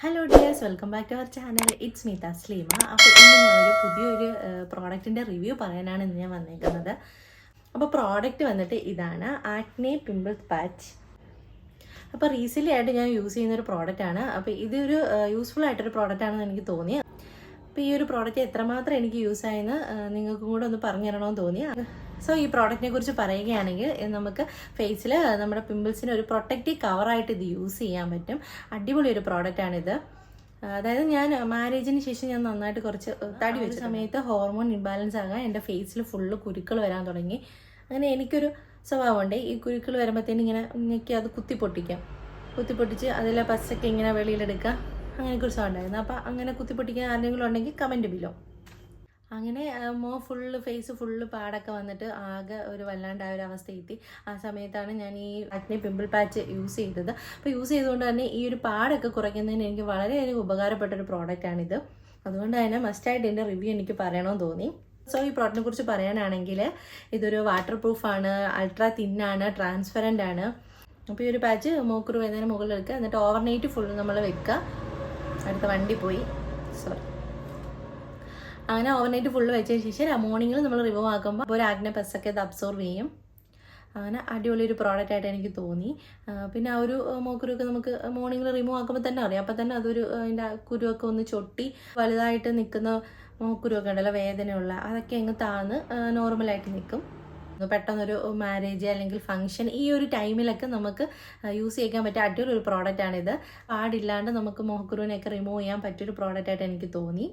Hello dears welcome back to our channel it's me സ്ലീമ അപ്പോൾ ഇന്ന് ഞാൻ ഒരു പുതിയൊരു പ്രോഡക്റ്റിന്റെ റിവ്യൂ പറയാനാണ് ഇന്ന് ഞാൻ വന്നേക്കുന്നത്. അപ്പോൾ പ്രോഡക്റ്റ് വന്നിട്ട് ഇതാണ് ആക്നെ പിമ്പിൾസ് പാച്ച് അപ്പോൾ റീസെന്റ് ആയിട്ട് ഞാൻ യൂസ് ചെയ്യുന്ന ഒരു പ്രോഡക്റ്റാണ് അപ്പോൾ ഇതൊരു യൂസ്ഫുൾ ആയിട്ടൊരു പ്രോഡക്റ്റ് ആണെന്ന് എനിക്ക് തോന്നി. അപ്പോൾ ഈ ഒരു പ്രോഡക്റ്റ് എത്രമാത്രം എനിക്ക് യൂസ് ആയെന്ന് നിങ്ങൾക്കും കൂടെ ഒന്ന് പറഞ്ഞു തരണമെന്ന് തോന്നി. സോ ഈ പ്രോഡക്റ്റിനെ കുറിച്ച് പറയുകയാണെങ്കിൽ നമുക്ക് ഫേസിൽ നമ്മുടെ പിമ്പിൾസിന് ഒരു പ്രൊട്ടക്റ്റീവ് കവറായിട്ട് ഇത് യൂസ് ചെയ്യാൻ പറ്റും. അടിപൊളി ഒരു പ്രോഡക്റ്റാണിത് അതായത് ഞാൻ മാരേജിന് ശേഷം ഞാൻ നന്നായിട്ട് കുറച്ച് തടി വെച്ച സമയത്ത് ഹോർമോൺ ഇംബാലൻസ് ആകാൻ എന്റെ ഫേസിൽ ഫുള്ള് കുരുക്കൾ വരാൻ തുടങ്ങി. അങ്ങനെ എനിക്കൊരു സ്വഭാവമുണ്ട്. ഈ കുരുക്കൾ വരുമ്പോഴത്തേന് ഇങ്ങനെ എനിക്ക് അത് കുത്തി പൊട്ടിക്കാം. കുത്തി പൊട്ടിച്ച് അതിലെ പച്ചക്കെ ഇങ്ങനെ വെളിയിലെടുക്കുക അങ്ങനെ സ്വഭാവം ഉണ്ടായിരുന്നു. അപ്പോൾ അങ്ങനെ കുത്തിപ്പൊട്ടിക്കാൻ ആരെങ്കിലും ഉണ്ടെങ്കിൽ കമന്റ് ബിലോ അങ്ങനെ മോ ഫുള്ള് ഫേസ് ഫുള്ള് പാടൊക്കെ വന്നിട്ട് ആകെ ഒരു വല്ലാണ്ടായ ഒരു അവസ്ഥ എത്തി ആ സമയത്താണ് ഞാൻ ഈ അഗ്നി പിമ്പിൾ പാച്ച് യൂസ് ചെയ്തത്. അപ്പോൾ യൂസ് ചെയ്തുകൊണ്ട് തന്നെ ഈ ഒരു പാടൊക്കെ കുറയ്ക്കുന്നതിന് എനിക്ക് വളരെയധികം ഉപകാരപ്പെട്ട ഒരു പ്രോഡക്റ്റാണിത് അതുകൊണ്ട് തന്നെ മസ്റ്റായിട്ട് എന്റെ റിവ്യൂ എനിക്ക് പറയണമെന്ന് തോന്നി. സോ ഈ പ്രോഡക്റ്റിനെ കുറിച്ച് പറയാനാണെങ്കിൽ ഇതൊരു വാട്ടർ പ്രൂഫാണ് അൾട്രാ തിന്നാണ് ട്രാൻസ്പെറന്റ് ആണ്. അപ്പോൾ ഈ ഒരു പാച്ച് മൂക്കുറു വേദന മുകളിൽ എടുക്കുക. എന്നിട്ട് ഓവർനൈറ്റ് ഫുള്ള് നമ്മൾ വെക്കുക. അടുത്ത വണ്ടി പോയി. സോറി അങ്ങനെ ഓവർനൈറ്റ് ഫുള്ള് വെച്ചതിന് ശേഷം മോർണിംഗിൽ നമ്മൾ റിമൂവ് ആക്കുമ്പോൾ ഒരു ആഗ്നെ പെസ്സൊക്കെ ഇത് അബ്സോർവ് ചെയ്യും. അങ്ങനെ അടിപൊളി ഒരു പ്രോഡക്റ്റ് ആയിട്ട് എനിക്ക് തോന്നി. പിന്നെ ആ ഒരു മോക്കുരുവൊക്കെ നമുക്ക് മോർണിംഗിൽ റിമൂവ് ആക്കുമ്പോൾ തന്നെ അറിയാം. അപ്പോൾ തന്നെ അതൊരു അതിന്റെ കുരുവൊക്കെ ഒന്ന് ചൊട്ടി വലുതായിട്ട് നിൽക്കുന്ന മോക്കുരുവൊക്കെ ഉണ്ടല്ലോ വേദനയുള്ള അതൊക്കെ അങ്ങ് താന്ന് നോർമലായിട്ട് നിൽക്കും പെട്ടെന്നൊരു മാരേജ് അല്ലെങ്കിൽ ഫംഗ്ഷൻ ഈ ഒരു ടൈമിലൊക്കെ നമുക്ക് യൂസ് ചെയ്യാൻ പറ്റിയ അടിപൊളി ഒരു പ്രോഡക്റ്റാണിത് പാടില്ലാണ്ട് നമുക്ക് മോഹക്കുരുവിനെയൊക്കെ റിമൂവ് ചെയ്യാൻ പറ്റിയൊരു പ്രോഡക്റ്റായിട്ട് എനിക്ക് തോന്നി.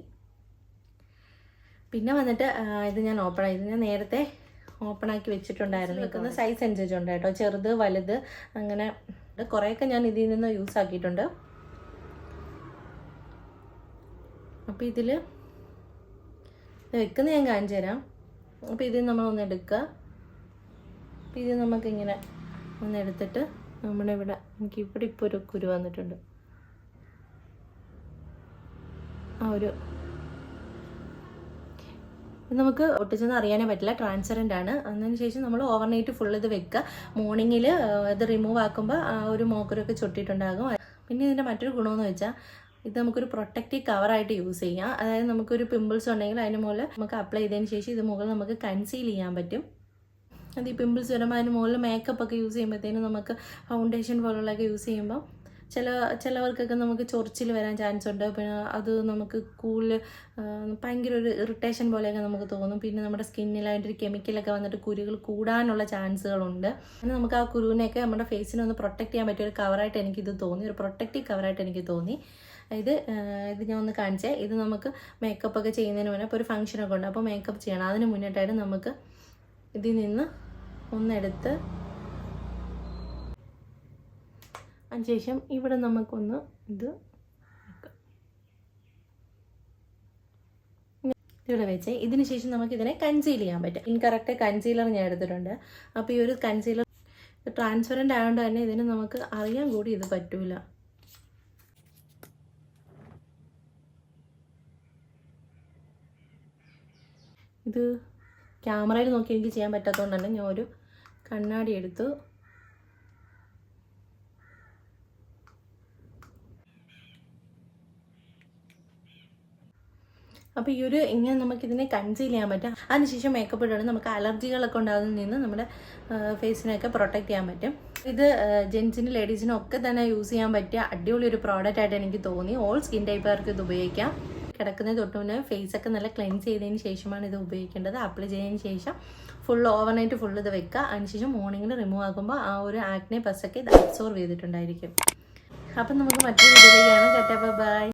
പിന്നെ വന്നിട്ട് ഇത് ഞാൻ ഓപ്പൺ ഇത് ഞാൻ നേരത്തെ ഓപ്പൺ ആക്കി വെച്ചിട്ടുണ്ടായിരുന്നു. നിൽക്കുന്ന സൈസ് അനുസരിച്ചുണ്ട് കേട്ടോ. ചെറുത് വലുത് അങ്ങനെ കുറേയൊക്കെ ഞാൻ ഇതിൽ നിന്ന് യൂസ് ആക്കിയിട്ടുണ്ട്. അപ്പോൾ ഇതിൽ വെക്കുന്ന ഞാൻ കാണിച്ചു തരാം. അപ്പോൾ ഇതിൽ നമ്മളൊന്ന് എടുക്കുക. അപ്പോൾ ഇത് നമുക്കിങ്ങനെ ഒന്ന് എടുത്തിട്ട് നമ്മുടെ ഇവിടെ എനിക്ക് ഇവിടെ ഇപ്പോൾ ഒരു കുരു വന്നിട്ടുണ്ട്. ആ ഒരു നമുക്ക് ഒട്ടിച്ചെന്ന് അറിയാനേ പറ്റില്ല. ട്രാൻസ്പെറന്റ് ആണ്. അതിന് ശേഷം നമ്മൾ ഓവർനൈറ്റ് ഫുൾ ഇത് വെക്കുക. മോർണിംഗിൽ ഇത് റിമൂവ് ആക്കുമ്പോൾ ഒരു മോക്കറൊക്കെ ചൊട്ടിയിട്ടുണ്ടാകും. പിന്നെ ഇതിന്റെ മറ്റൊരു ഗുണമെന്ന് വെച്ചാൽ ഇത് നമുക്കൊരു പ്രൊട്ടക്റ്റീവ് കവറായിട്ട് യൂസ് ചെയ്യാം. അതായത് നമുക്കൊരു പിമ്പിൾസ് ഉണ്ടെങ്കിൽ അതിന് മുകളിൽ നമുക്ക് അപ്ലൈ ചെയ്തതിന് ശേഷം ഇത് മുകളിൽ നമുക്ക് കൺസീൽ ചെയ്യാൻ പറ്റും. അത് ഈ പിമ്പിൾസ് വരുമ്പോൾ അതിന് മുകളിൽ മേക്കപ്പ് ഒക്കെ യൂസ് ചെയ്യുമ്പോഴത്തേനും നമുക്ക് ഫൗണ്ടേഷൻ പോലുള്ളതൊക്കെ യൂസ് ചെയ്യുമ്പോൾ ചില ചിലവർക്കൊക്കെ നമുക്ക് ചൊറിച്ചിൽ വരാൻ ചാൻസ് ഉണ്ട്. പിന്നെ അത് നമുക്ക് കൂടുതൽ ഭയങ്കര ഒരു ഇറിറ്റേഷൻ പോലെയൊക്കെ നമുക്ക് തോന്നും. പിന്നെ നമ്മുടെ സ്കിന്നിലായിട്ടൊരു കെമിക്കലൊക്കെ വന്നിട്ട് കുരുകൾ കൂടാനുള്ള ചാൻസുകളുണ്ട് അങ്ങനെ നമുക്ക് ആ കുരുവിനെയൊക്കെ നമ്മുടെ ഫേസിനെ ഒന്ന് പ്രൊട്ടക്ട് ചെയ്യാൻ പറ്റിയ ഒരു കവറായിട്ട് എനിക്കിത് തോന്നി. ഒരു പ്രൊട്ടക്റ്റീവ് കവറായിട്ട് എനിക്ക് തോന്നി. ഇത് ഇത് ഞാൻ ഒന്ന് കാണിച്ചേ. ഇത് നമുക്ക് മേക്കപ്പ് ഒക്കെ ചെയ്യുന്നതിന് മുന്നേ ഇപ്പോൾ ഒരു ഫംഗ്ഷനൊക്കെ ഉണ്ട്. അപ്പോൾ മേക്കപ്പ് ചെയ്യണം. അതിന് മുന്നിട്ടായിട്ട് നമുക്ക് ഇതിൽ നിന്ന് ഒന്നെടുത്ത് അതിനുശേഷം ഇവിടെ നമുക്കൊന്ന് ഇത്. ഇവിടെ വെച്ച് ഇതിന് ശേഷം നമുക്ക് ഇതിനെ കൺസീൽ ചെയ്യാൻ പറ്റും. ഇൻകറക്റ്റ് കൺസീലർ ഞാൻ എടുത്തിട്ടുണ്ട്. അപ്പോൾ ഈ ഒരു കൺസീലർ ട്രാൻസ്പെറന്റ് ആയതുകൊണ്ട് തന്നെ ഇതിന് നമുക്ക് അറിയാൻ കൂടി ഇത് പറ്റൂല. ഇത് ക്യാമറയിൽ നോക്കി എനിക്ക് ചെയ്യാൻ പറ്റാത്തതുകൊണ്ട് തന്നെ ഞാൻ ഒരു കണ്ണാടി എടുത്തു അപ്പോൾ ഈ ഒരു ഇങ്ങനെ നമുക്ക് ഇതിനെ കൺസീൽ ചെയ്യാൻ പറ്റും. അതിനുശേഷം മേക്കപ്പ് ഇടുകയാണെങ്കിൽ നമുക്ക് അലർജികളൊക്കെ ഉണ്ടാകുന്നതിൽ നിന്ന് നമ്മുടെ ഫേസിനെയൊക്കെ പ്രൊട്ടക്ട് ചെയ്യാൻ പറ്റും. ഇത് ജെൻസിനും ലേഡീസിനും ഒക്കെ തന്നെ യൂസ് ചെയ്യാൻ പറ്റിയ അടിപൊളി ഒരു പ്രോഡക്റ്റ് ആയിട്ട് എനിക്ക് തോന്നി. ഓൾ സ്കിൻ ടൈപ്പുകാർക്ക് ഇത് ഉപയോഗിക്കാം. കിടക്കുന്നതിന് തൊട്ട് മുന്നേ ഫേസൊക്കെ നല്ല ക്ലെൻസ് ചെയ്തതിന് ശേഷമാണ് ഇത് ഉപയോഗിക്കേണ്ടത്. അപ്ലൈ ചെയ്തതിന് ശേഷം ഫുൾ ഓവർനൈറ്റ് ഫുൾ ഇത് വെക്കുക. അതിനുശേഷം മോർണിംഗിൽ റിമൂവ് ആക്കുമ്പോൾ ആ ഒരു ആക്നെ പസ്സൊക്കെ ഇത് അബ്സോർവ് ചെയ്തിട്ടുണ്ടായിരിക്കും. അപ്പം നമുക്ക് മറ്റൊരു വീഡിയോയിലേക്കാണ് കേട്ടപ്പോൾ ബൈ